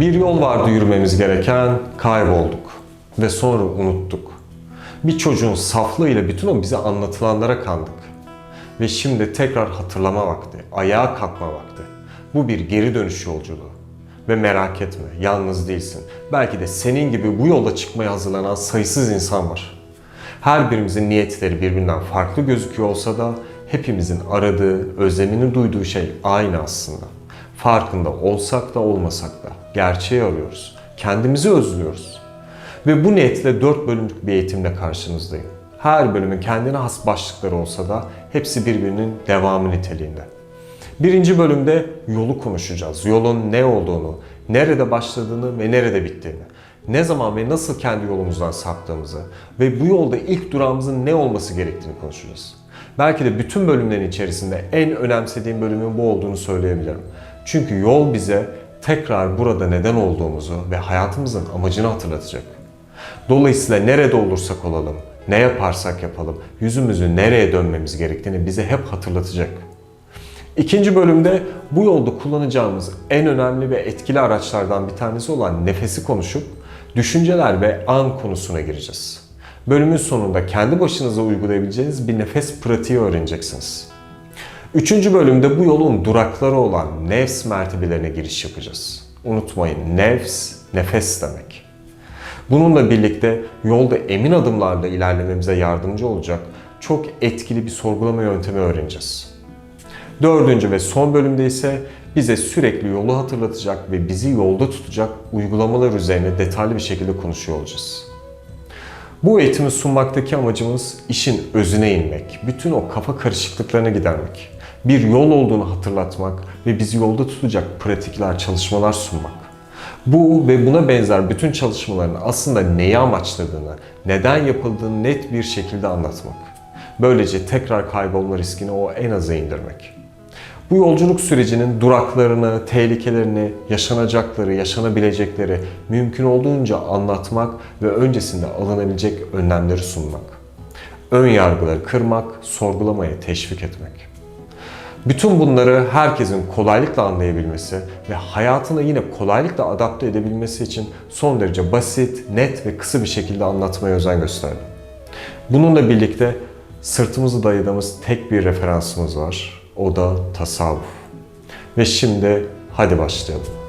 Bir yol vardı yürümemiz gereken, kaybolduk ve sonra unuttuk. Bir çocuğun saflığıyla bütün o bize anlatılanlara kandık. Ve şimdi tekrar hatırlama vakti, ayağa kalkma vakti. Bu bir geri dönüş yolculuğu. Ve merak etme, yalnız değilsin. Belki de senin gibi bu yola çıkmaya hazırlanan sayısız insan var. Her birimizin niyetleri birbirinden farklı gözüküyor olsa da hepimizin aradığı, özlemini duyduğu şey aynı aslında. Farkında olsak da olmasak da gerçeği arıyoruz. Kendimizi özlüyoruz. Ve bu niyetle 4 bölümlük bir eğitimle karşınızdayım. Her bölümün kendine has başlıkları olsa da hepsi birbirinin devamı niteliğinde. Birinci bölümde yolu konuşacağız. Yolun ne olduğunu, nerede başladığını ve nerede bittiğini. Ne zaman ve nasıl kendi yolumuzdan saptığımızı ve bu yolda ilk durağımızın ne olması gerektiğini konuşacağız. Belki de bütün bölümlerin içerisinde en önemsediğim bölümün bu olduğunu söyleyebilirim. Çünkü yol bize tekrar burada neden olduğumuzu ve hayatımızın amacını hatırlatacak. Dolayısıyla nerede olursak olalım, ne yaparsak yapalım, yüzümüzü nereye dönmemiz gerektiğini bize hep hatırlatacak. İkinci bölümde bu yolda kullanacağımız en önemli ve etkili araçlardan bir tanesi olan nefesi konuşup düşünceler ve an konusuna gireceğiz. Bölümün sonunda kendi başınıza uygulayabileceğiniz bir nefes pratiği öğreneceksiniz. Üçüncü bölümde bu yolun durakları olan nefs mertebelerine giriş yapacağız. Unutmayın nefs, nefes demek. Bununla birlikte yolda emin adımlarla ilerlememize yardımcı olacak çok etkili bir sorgulama yöntemi öğreneceğiz. Dördüncü ve son bölümde ise bize sürekli yolu hatırlatacak ve bizi yolda tutacak uygulamalar üzerine detaylı bir şekilde konuşuyor olacağız. Bu eğitimi sunmaktaki amacımız işin özüne inmek, bütün o kafa karışıklıklarını gidermek, bir yol olduğunu hatırlatmak ve bizi yolda tutacak pratikler, çalışmalar sunmak. Bu ve buna benzer bütün çalışmaların aslında neyi amaçladığını, neden yapıldığını net bir şekilde anlatmak. Böylece tekrar kaybolma riskini o en aza indirmek. Bu yolculuk sürecinin duraklarını, tehlikelerini, yaşanacakları, yaşanabilecekleri mümkün olduğunca anlatmak ve öncesinde alınabilecek önlemleri sunmak. Ön yargıları kırmak, sorgulamaya teşvik etmek. Bütün bunları herkesin kolaylıkla anlayabilmesi ve hayatına yine kolaylıkla adapte edebilmesi için son derece basit, net ve kısa bir şekilde anlatmaya özen gösterdim. Bununla birlikte sırtımızı dayadığımız tek bir referansımız var. O da tasavvuf. Ve şimdi hadi başlayalım.